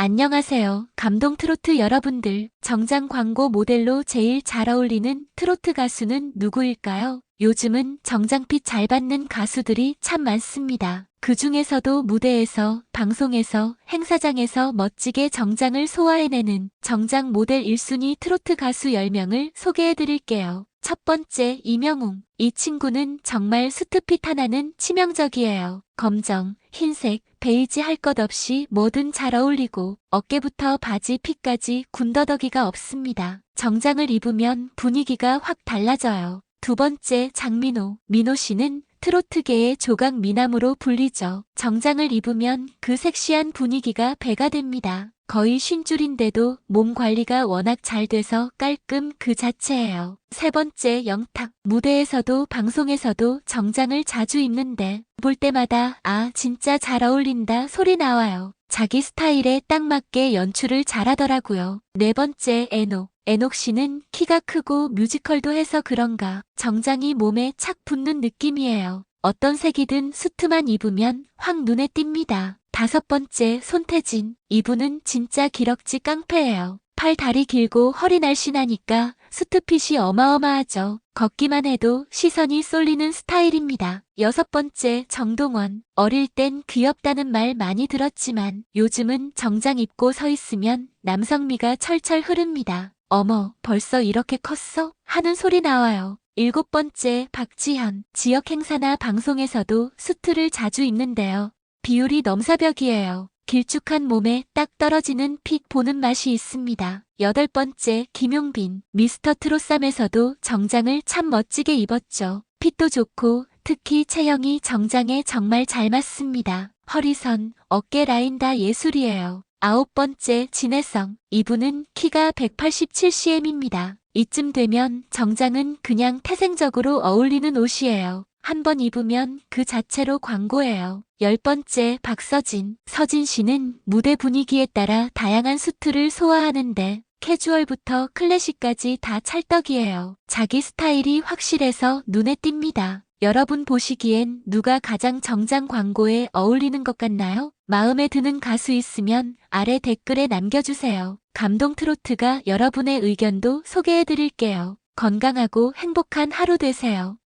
안녕하세요. 감동 트로트 여러분들. 정장 광고 모델로 제일 잘 어울리는 트로트 가수는 누구일까요? 요즘은 정장핏 잘 받는 가수들이 참 많습니다. 그 중에서도 무대에서, 방송에서, 행사장에서 멋지게 정장을 소화해내는 정장 모델 1순위 트로트 가수 10명을 소개해드릴게요. 첫 번째, 이명웅. 이 친구는 정말 수트핏 하나는 치명적이에요. 검정, 흰색, 베이지 할 것 없이 뭐든 잘 어울리고 어깨부터 바지 핏까지 군더더기가 없습니다. 정장을 입으면 분위기가 확 달라져요. 두 번째, 장민호. 민호 씨는 트로트계의 조각 미남으로 불리죠. 정장을 입으면 그 섹시한 분위기가 배가 됩니다. 거의 쉰줄인데도 몸 관리가 워낙 잘 돼서 깔끔 그 자체예요. 세 번째, 영탁. 무대에서도 방송에서도 정장을 자주 입는데 볼 때마다 아, 진짜 잘 어울린다 소리 나와요. 자기 스타일에 딱 맞게 연출을 잘하더라고요. 네 번째, 에녹. 에녹 씨는 키가 크고 뮤지컬도 해서 그런가 정장이 몸에 착 붙는 느낌이에요. 어떤 색이든 수트만 입으면 확 눈에 띕니다. 다섯 번째, 손태진. 이분은 진짜 기럭지 깡패예요. 팔 다리 길고 허리 날씬하니까 수트핏이 어마어마하죠. 걷기만 해도 시선이 쏠리는 스타일입니다. 여섯 번째, 정동원. 어릴 땐 귀엽다는 말 많이 들었지만 요즘은 정장 입고 서 있으면 남성미가 철철 흐릅니다. 어머, 벌써 이렇게 컸어? 하는 소리 나와요. 일곱 번째, 박지현. 지역 행사나 방송에서도 수트를 자주 입는데요. 비율이 넘사벽이에요. 길쭉한 몸에 딱 떨어지는 픽 보는 맛이 있습니다. 여덟 번째, 김용빈. 미스터 트롯삼에서도 정장을 참 멋지게 입었죠. 핏도 좋고 특히 체형이 정장에 정말 잘 맞습니다. 허리선, 어깨 라인 다 예술이에요. 아홉 번째, 진혜성. 이분은 키가 187cm입니다. 이쯤 되면 정장은 그냥 태생적으로 어울리는 옷이에요. 한번 입으면 그 자체로 광고예요. 열 번째, 박서진. 서진 씨는 무대 분위기에 따라 다양한 수트를 소화하는데 캐주얼부터 클래식까지 다 찰떡이에요. 자기 스타일이 확실해서 눈에 띕니다. 여러분 보시기엔 누가 가장 정장 광고에 어울리는 것 같나요? 마음에 드는 가수 있으면 아래 댓글에 남겨주세요. 감동 트로트가 여러분의 의견도 소개해드릴게요. 건강하고 행복한 하루 되세요.